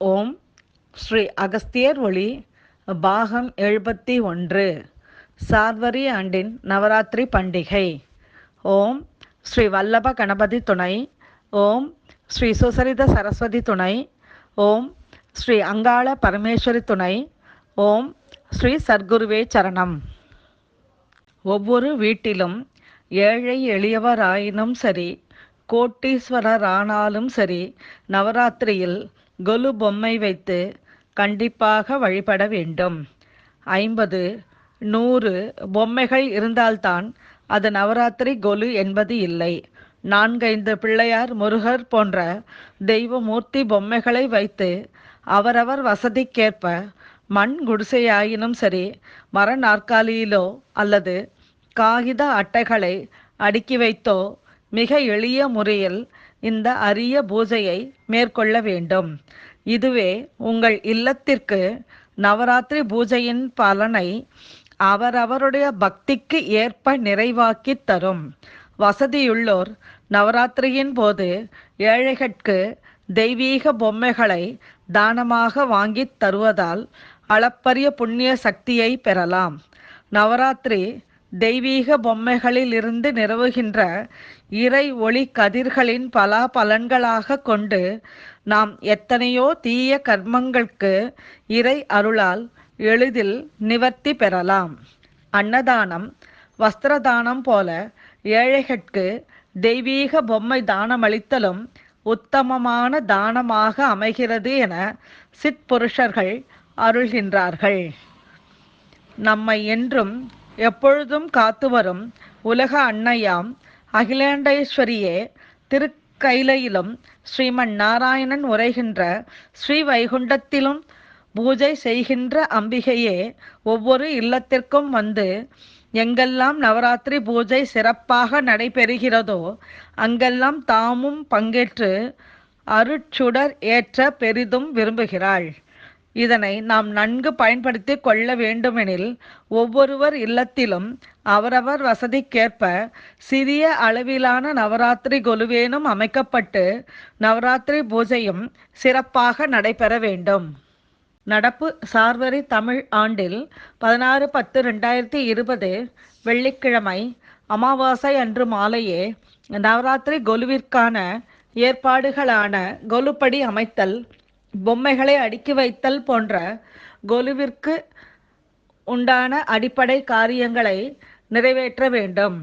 ஓம் ஸ்ரீ அகஸ்தியர் ஒளி பாகம் எழுபத்தி ஒன்று சார்வரி ஆண்டின் நவராத்திரி பண்டிகை. ஓம் ஸ்ரீ வல்லப கணபதி துணை ஓம் ஸ்ரீ சுசரித சரஸ்வதி துணை ஓம் ஸ்ரீ அங்காள பரமேஸ்வரி துணை ஓம் ஸ்ரீ சர்க்குருவே சரணம். ஒவ்வொரு வீட்டிலும் ஏழை எளியவராயினும் சரி கோட்டீஸ்வரரானாலும் சரி நவராத்திரியில் கொலு பொம்மை வைத்து கண்டிப்பாக வழிபட வேண்டும். ஐம்பது நூறு பொம்மைகள் இருந்தால்தான் அது நவராத்திரி கொலு என்பது இல்லை. நான்கைந்து பிள்ளையார் முருகர் போன்ற தெய்வமூர்த்தி பொம்மைகளை வைத்து அவரவர் வசதிக்கேற்ப மண் குடிசையாயினும் சரி மர நாற்காலியிலோ அல்லது காகித அட்டைகளை அடுக்கி வைத்தோ மிக எளிய முறையில் இந்த அரிய பூஜையை மேற்கொள்ள வேண்டும். இதுவே உங்கள் இல்லத்திற்கு நவராத்திரி பூஜையின் பலனை அவரவருடைய பக்திக்கு ஏற்ப நிறைவாக்கி தரும். வசதியுள்ளோர் நவராத்திரியின் போது ஏழைகட்கு தெய்வீக பொம்மைகளை தானமாக வாங்கித் தருவதால் அளப்பரிய புண்ணிய சக்தியை பெறலாம். நவராத்திரி தெய்வீக பொம்மைகளிலிருந்து நிறவுகின்ற இறை ஒளி கதிர்களின் பலாபலன்களாக கொண்டு நாம் எத்தனையோ தீய கர்மங்களுக்கு இறை அருளால் எளிதில் நிவர்த்தி பெறலாம். அன்னதானம் வஸ்திரதானம் போல ஏழைகட்கு தெய்வீக பொம்மை தானமளித்தலும் உத்தமமான தானமாக அமைகிறது என சிற்புருஷர்கள் அருள்கின்றார்கள். நம்மை என்றும் எப்பொழுதும் காத்து வரும் உலக அன்னையாம் அகிலாண்டேஸ்வரியே திருக்கைலையிலும் ஸ்ரீமன் நாராயணன் உரைகின்ற ஸ்ரீ வைகுண்டத்திலும் பூஜை செய்கின்ற அம்பிகையே ஒவ்வொரு இல்லத்திற்கும் வந்து எங்கெல்லாம் நவராத்திரி பூஜை சிறப்பாக நடைபெறுகிறதோ அங்கெல்லாம் தாமும் பங்கேற்று அருட்சுடர் ஏற்ற பெரிதும் விரும்புகிறாள். இதனை நாம் நன்கு பயன்படுத்தி கொள்ள வேண்டுமெனில் ஒவ்வொருவர் இல்லத்திலும் அவரவர் வசதிக்கேற்ப சிறிய அளவிலான நவராத்திரி கொலுவேனும் அமைக்கப்பட்டு நவராத்திரி பூஜையும் சிறப்பாக நடைபெற வேண்டும். நடப்பு சார்வரி தமிழ் ஆண்டில் பதினாறு பத்து ரெண்டாயிரத்தி இருபது வெள்ளிக்கிழமை அமாவாசை அன்று மாலையே நவராத்திரி கொலுவிற்கான ஏற்பாடுகளான கொலுப்படி அமைத்தல் பொம்மைகளை அடுக்கி வைத்தல் போன்ற கொலுவிற்கு உண்டான அடிப்படை காரியங்களை நிறைவேற்ற வேண்டும்.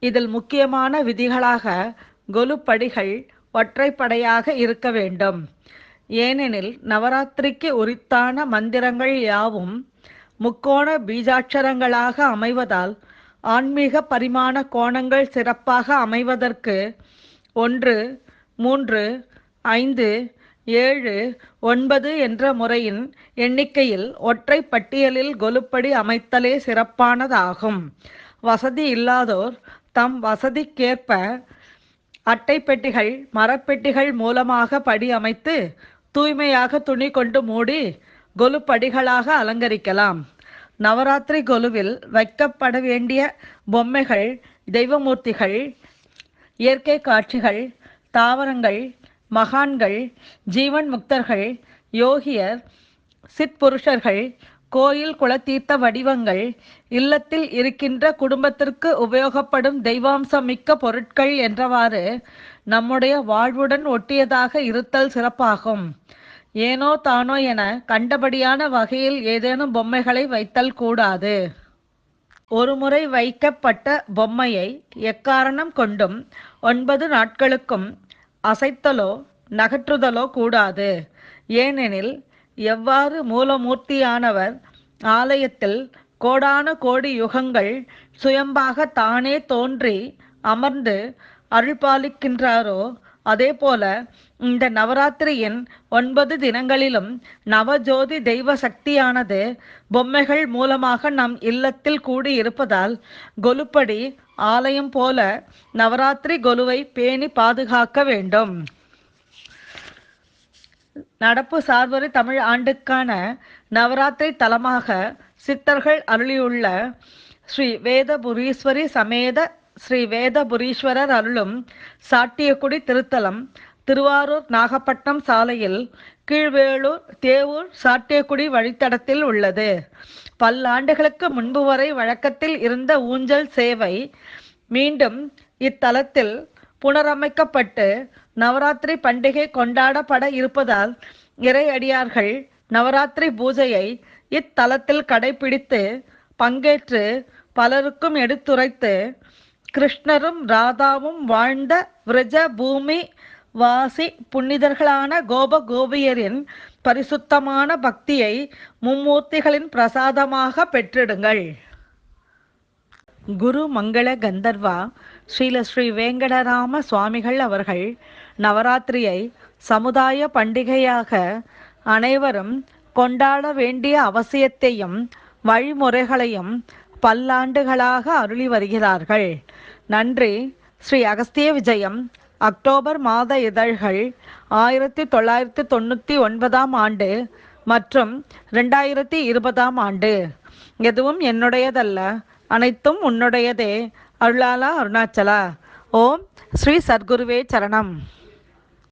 இதில் முக்கியமான விதிகளாக கொலுப்படிகள் ஒற்றைப்படையாக இருக்க வேண்டும். ஏனெனில் நவராத்திரிக்கு உரித்தான மந்திரங்கள் யாவும் முக்கோண பீஜாட்சரங்களாக அமைவதால் ஆன்மீக பரிமாண கோணங்கள் சிறப்பாக அமைவதற்கு ஒன்று மூன்று ஐந்து ஏழு ஒன்பது என்ற முறையின் எண்ணிக்கையில் ஒற்றை பட்டியலில் கொலுப்படி அமைத்தலே சிறப்பானதாகும். வசதி இல்லாதோர் தம் வசதிக்கேற்ப அட்டை பெட்டிகள் மரப்பெட்டிகள் மூலமாக படி அமைத்து தூய்மையாக துணி கொண்டு மூடி கொலுப்படிகளாக அலங்கரிக்கலாம். நவராத்திரி கொலுவில் வைக்கப்பட வேண்டிய பொம்மைகள் தெய்வமூர்த்திகள் இயற்கை காட்சிகள் தாவரங்கள் மகான்கள் ஜீவன் முக்தர்கள் யோகியர் சிற்புருஷர்கள் கோயில் குலத்தீர்த்த வடிவங்கள் இல்லத்தில் இருக்கின்ற குடும்பத்திற்கு உபயோகப்படும் தெய்வாம்சம் மிக்க பொருட்கள் என்றவாறு நம்முடைய வாழ்வுடன் ஒட்டியதாக இருத்தல் சிறப்பாகும். ஏனோ தானோ என கண்டபடியான வகையில் ஏதேனும் பொம்மைகளை வைத்தல் கூடாது. ஒருமுறை வைக்கப்பட்ட பொம்மையை எக்காரணம் கொண்டும் ஒன்பது நாட்களுக்கும் அசைத்தலோ நகற்றுதலோ கூடாது. ஏனெனில் எவ்வாறு மூலமூர்த்தியானவர் ஆலயத்தில் கோடான கோடி யுகங்கள் சுயம்பாக தானே தோன்றி அமர்ந்து அருள்பாலிக்கின்றாரோ அதே போல இந்த நவராத்திரியின் ஒன்பது தினங்களிலும் நவஜோதி தெய்வ சக்தியானது பொம்மைகள் மூலமாக நம் இல்லத்தில் கூடி இருப்பதால் கொலுப்படி ஆலயம் போல நவராத்திரி கொலுவை பேணி பாதுகாக்க வேண்டும். நடப்பு சார்வரி தமிழ் ஆண்டுக்கான நவராத்திரி தலமாக சித்தர்கள் அருளியுள்ள ஸ்ரீ வேதபுரீஸ்வரி சமேத ஸ்ரீ வேதபுரீஸ்வரர் அருளும் சாட்டியக்குடி திருத்தலம் திருவாரூர் நாகப்பட்டினம் சாலையில் கீழ்வேளூர் தேவூர் சாட்டியக்குடி வழித்தடத்தில் உள்ளது. பல்லாண்டுகளுக்கு முன்பு வரை வழக்கத்தில் இருந்த ஊஞ்சல் சேவை மீண்டும் இத்தலத்தில் புனரமைக்கப்பட்டு நவராத்திரி பண்டிகை கொண்டாடப்பட இருப்பதால் இறையடியார்கள் நவராத்திரி பூஜையை இத்தலத்தில் கடைபிடித்து பங்கேற்று பலருக்கும் எடுத்துரைத்து கிருஷ்ணரும் ராதாவும் வாழ்ந்த விரஜ பூமி வாசி புனிதர்களான கோப கோபியரின் பரிசுத்தமான பக்தியை மும்மூர்த்திகளின் பிரசாதமாக பெற்றிடுங்கள். குரு மங்கள கந்தர்வா ஸ்ரீல ஸ்ரீ வேங்கடராம சுவாமிகள் அவர்கள் நவராத்திரியை சமுதாய பண்டிகையாக அனைவரும் கொண்டாட வேண்டிய அவசியத்தையும் வழிமுறைகளையும் பல்லாண்டுகளாக அருளி வருகிறார்கள். நன்றி. ஸ்ரீ அகஸ்திய விஜயம் அக்டோபர் மாத இதழ்கள் ஆயிரத்தி தொள்ளாயிரத்தி தொண்ணூற்றி ஒன்பதாம் ஆண்டு மற்றும் ரெண்டாயிரத்தி இருபதாம் ஆண்டு. எதுவும் என்னுடையதல்ல. அனைத்தும் உன்னுடையதே. அருளாலா அருணாச்சலா. ஓம் ஸ்ரீ சத்குருவே சரணம்.